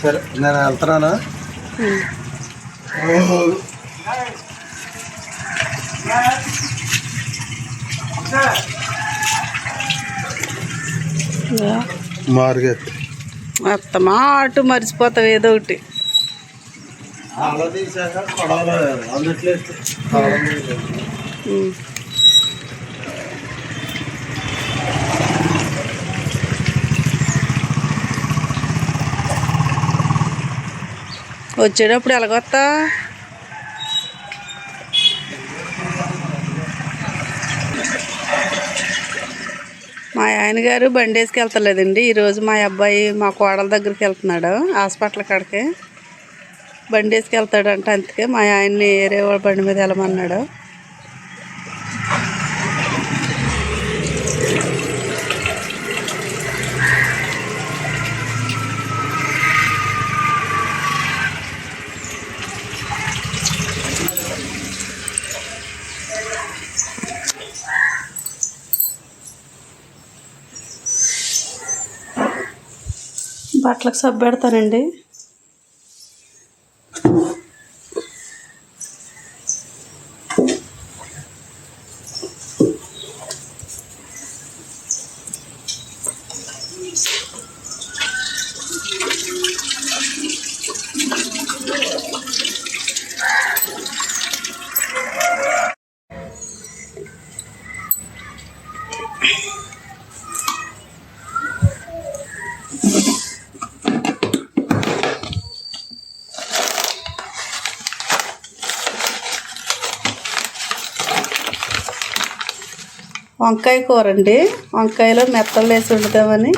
సరే నేను వెళ్తున్నాను. మార్గెట్ మొత్తం అటు మర్చిపోతావు ఏదో ఒకటి. అలా తీసాక వచ్చేటప్పుడు ఎలాగొస్తా మా ఆయన గారు బండి వేసుకెళ్తలేదండి ఈరోజు మా అబ్బాయి మా కోడల దగ్గరికి వెళ్తున్నాడు హాస్పిటల్ కాడికి. బండి వేసుకెళ్తాడంట అందుకే మా ఆయన్ని వేరే బండి మీద వెళ్ళమన్నాడు. బట్టలకు సబ్బు పెడతానండి. వంకాయ కూర అండి వంకాయలో మెత్తలు వేసి వండుతామని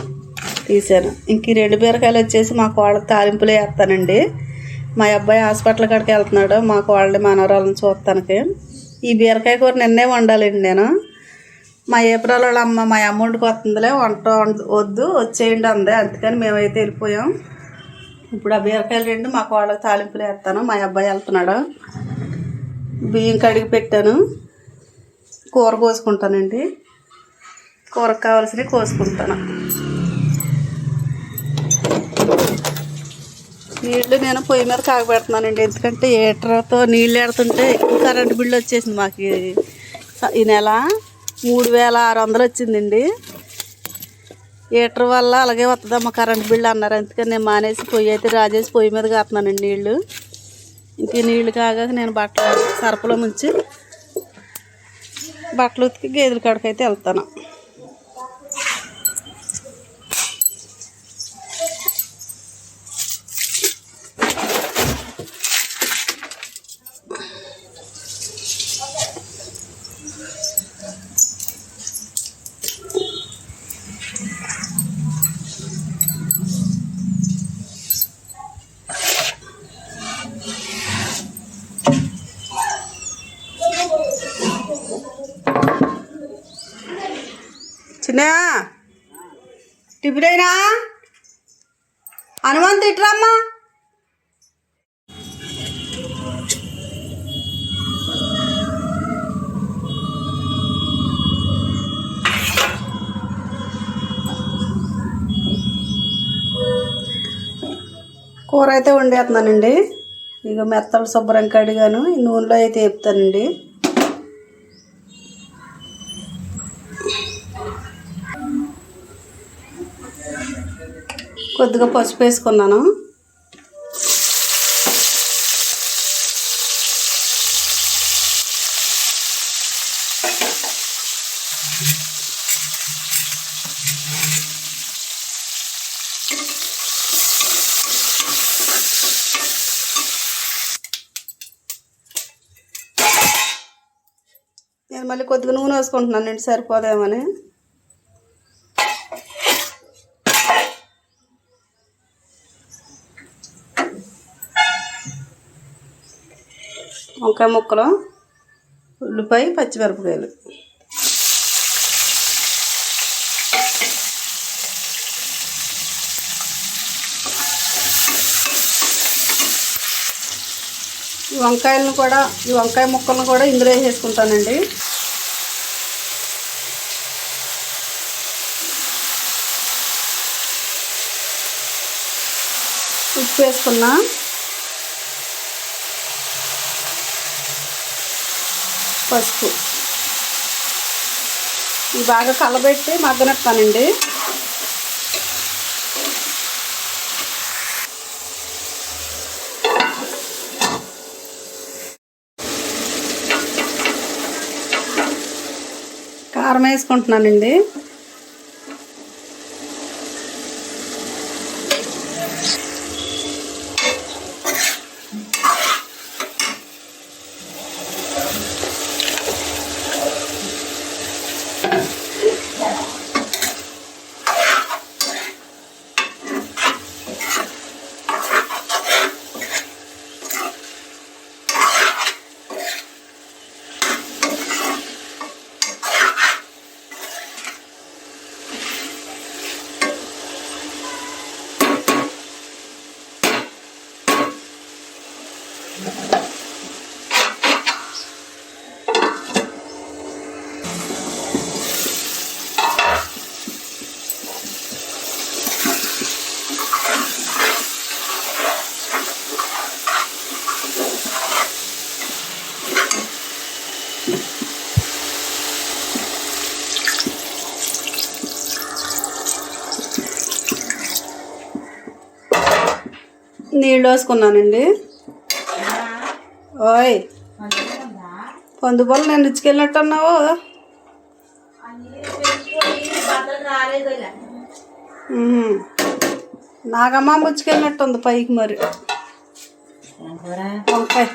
తీసాను ఇంక ఈ రెండు బీరకాయలు వచ్చేసి మా కోళ్ళకి తాలింపులు వేస్తానండి. మా అబ్బాయి హాస్పిటల్ కాడికి వెళ్తున్నాడు. మా కోళ్ళని మనవరాలను చూస్తానికి. ఈ బీరకాయ కూర నిన్నే వండాలండి నేను. మా ఏప్రిల్ వాళ్ళ అమ్మ మా అమౌంట్కి వస్తుందిలే వంట వండ- వద్దు వచ్చేయండి అందే. అందుకని మేమైతే వెళ్ళిపోయాం. ఇప్పుడు ఆ బీరకాయలు రెండు మా కోళ్ళకి తాలింపులు వేస్తాను. మా అబ్బాయి వెళ్తున్నాడు. బియ్యం కడిగి పెట్టాను. కూర కోసుకుంటానండి. కూరకు కావాల్సినవి కోసుకుంటాను. నీళ్ళు నేను పొయ్యి మీద కాగబెడుతున్నానండి. ఎందుకంటే హీటర్తో నీళ్ళు ఎడుతుంటే ఎక్కువ కరెంటు బిల్లు వచ్చేసింది మాకు. ఈ- నెల మూడు వేల ఆరు వందలు వచ్చిందండి. హీటర్ వల్ల అలాగే వస్తుందమ్మ కరెంట్ బిల్లు అన్నారు. అందుకని నేను మానేసి పొయ్యి అయితే రాజేసి పొయ్యి మీద కాపుతున్నానండి నీళ్ళు ఇంక నీళ్ళు కాగాక నేను బట్టలు సరపలో ముంచి బట్టలు ఉతికి గేదెల కాడికైతే వెళ్తాను చిన్న టిఫిన్ హనుమంత్ ఇట్రమ్మా. కూర అయితే వండేస్తున్నానండి ఇక మెత్తలు శుభ్రం కడిగాను. ఈ నూనెలో అయితే వేపుతానండి కొద్దిగా పసుపు వేసుకున్నాను. నేను మళ్ళీ కొద్దిగా నూనె వేసుకుంటున్నాను అండి సరిపోదేమని. వంకాయ ముక్కలు ఉల్లిపాయ పచ్చిమిరపకాయలు. ఈ వంకాయలను కూడా ఈ వంకాయ ముక్కలను కూడా ఇందులో వేసేసుకుంటానండి. ఉప్పు వేసుకున్నా పసుపు. ఇవి బాగా కలబెట్టి మగ్గనెత్తానండి. కారం వేసుకుంటున్నానండి. నీళ్ళు వేసుకున్నానండి. ఓయ్ పొందుపల్లి నేను ఇచ్చుకెళ్ళినట్టు అన్నావు. నాగమ్మ ముచ్చుకెళ్ళినట్టు ఉంది పైకి మరి. వంకాయ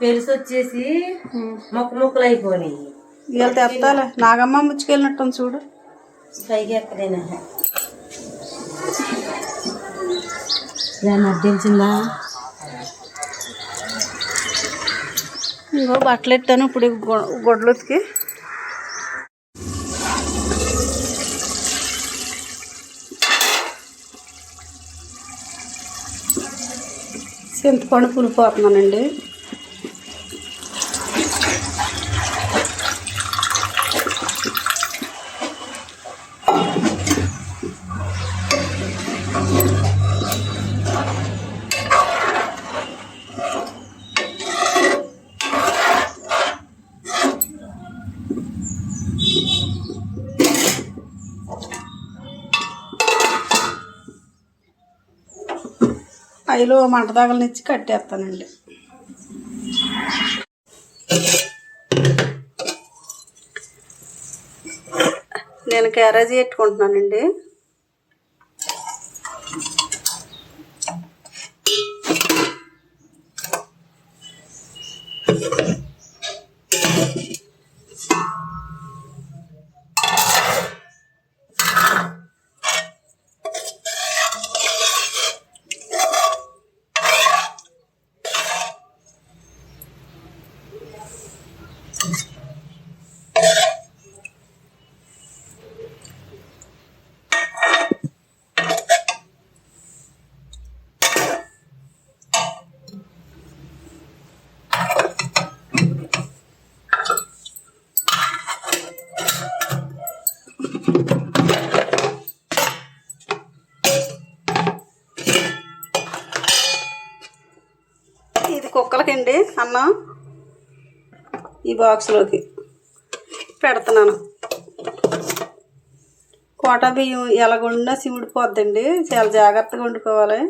పెరుసు వచ్చేసి మొక్క ముక్కలు అయిపోయినాయి ఇవాళ తెస్తాలే నాగమ్మ ముచ్చుకెళ్ళినట్టు ఉంది చూడు. పైకి ఎక్కడైనా నాకు తెలిసిందా ఇంకో బట్టలు ఎట్టాను ఇప్పుడు ఈ చింతపండు పులిపోతున్నానండి ఐలో మంట తగలనిచ్చి కట్టేస్తానండి. నేను క్యారేజీ పెట్టుకుంటున్నానండి. బాక్స్లోకి పెడుతున్నాను. కోటా బియ్యం ఎలాగుండా సిమిడిపోద్దండి చాలా జాగ్రత్తగా వండుకోవాలి.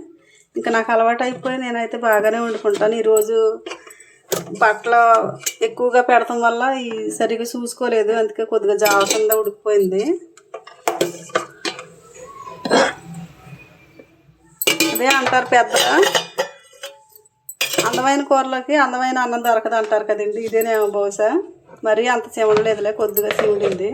ఇంకా నాకు అలవాటు అయిపోయి నేనైతే బాగానే వండుకుంటాను. ఈరోజు బట్టలు ఎక్కువగా పెడటం వల్ల ఈ సరిగ్గా చూసుకోలేదు. అందుకే కొద్దిగా జావ కింద ఉడికిపోయింది. అదే అంటారు పెద్ద అందమైన కూరలోకి అందమైన అన్నం దొరకదు అంటారు కదండి. ఇదేనేమో బహుశా. మరీ అంత సిమడలేదులే కొద్దిగా సిమిడింది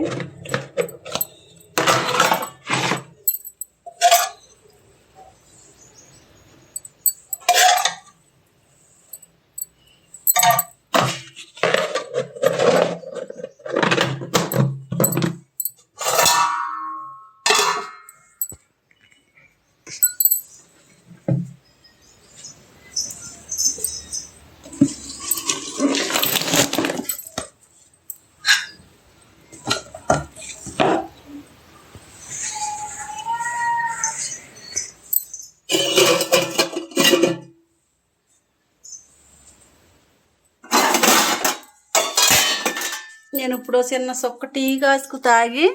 నేను ఇప్పుడు చిన్న సొక్క టీ కాసుకు తాగి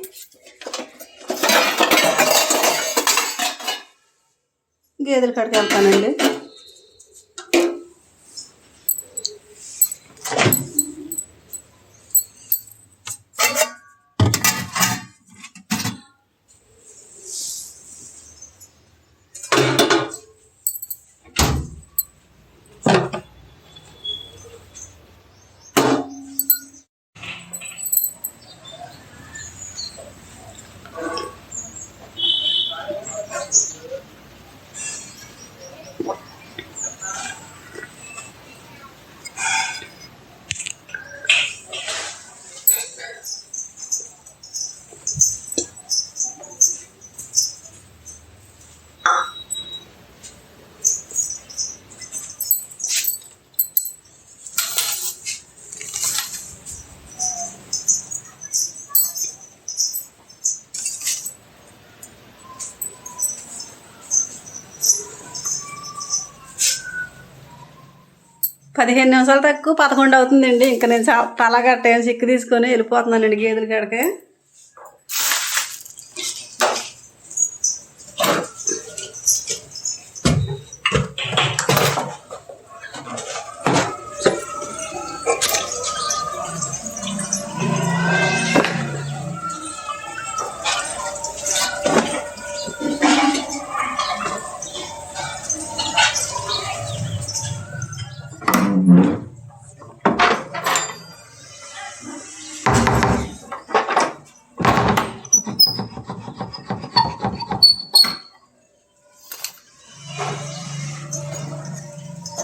గేదెల కాడికి వెళ్తానండి. పదిహేను నిమిషాలు తక్కువ పదకొండు అవుతుందండి. ఇంకా నేను చా- తల చిక్కు తీసుకొని వెళ్ళిపోతున్నానండి గేదెల కాడికి.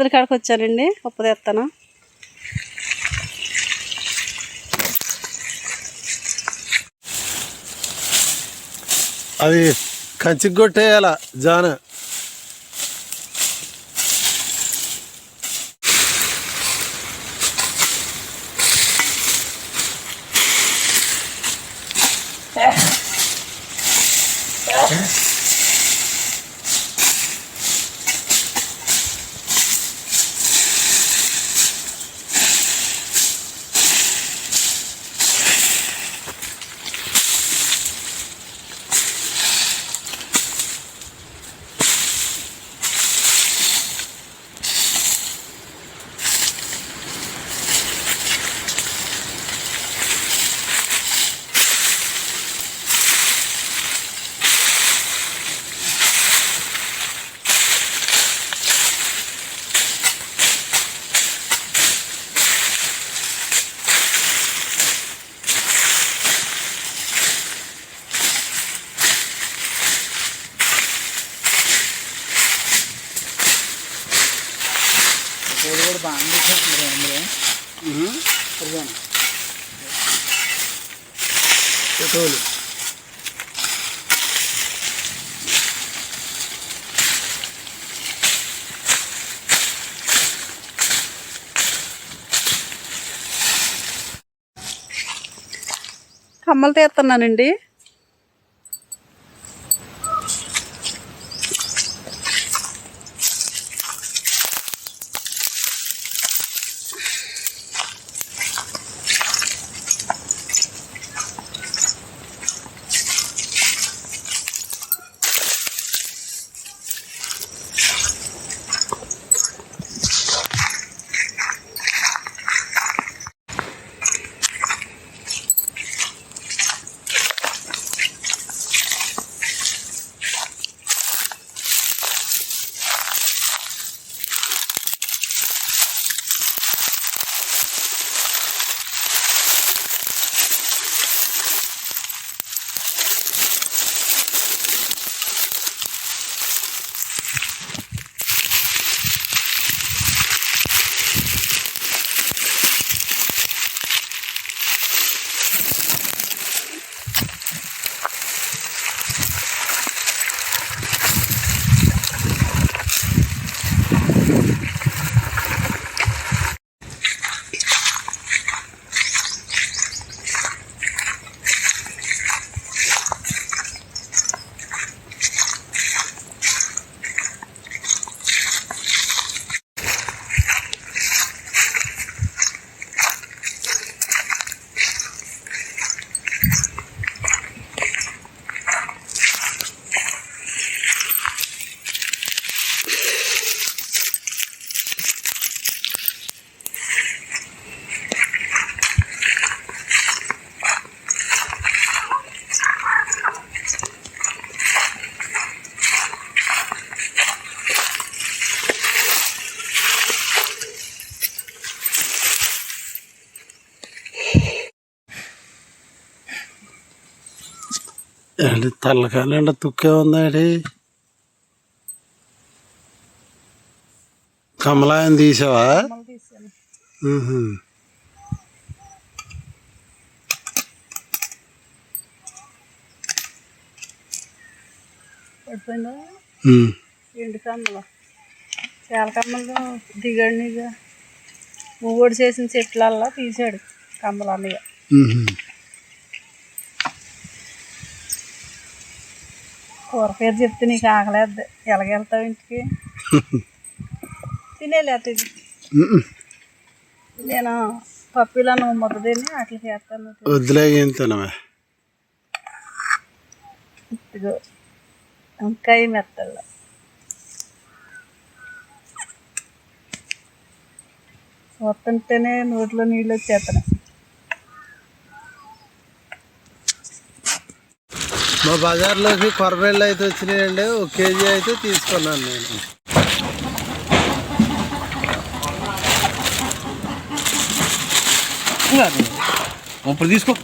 ఎదురు కాడికి వచ్చానండి ఉప్పు తెస్తాను అది కంచి కొట్టేయాల జాన. కమ్మలు తీస్తున్నానండి. ఏంటి తల్లకాలండి తుక్కే ఉందండి? కమలాయం తీసావా. ఎండు కమ్మలు. చాలా కమ్మలు మూగోడు చేసిన చెట్లల్లా తీసాడు కమ్మలు అన్నయ్య కూర పేరు చెప్తే నీకు ఆకలేదు ఎలాగెళ్తావు ఇంటికి? తినేలేత ఇది. నేను పప్పులో నువ్వు ముద్ద తిని అట్లా చేస్తాను వద్దులే ఏం తినవే ఇదిగో వంకాయ మెత్తల్లో చూస్తుంటేనే నోట్లో నీళ్ళు వచ్చేస్తున్నాయి. మా బజార్లోకి కొరబేళ్ళు అయితే వచ్చినాయండి. ఒక కేజీ అయితే తీసుకున్నాను నేను. ఇప్పుడు తీసుకో.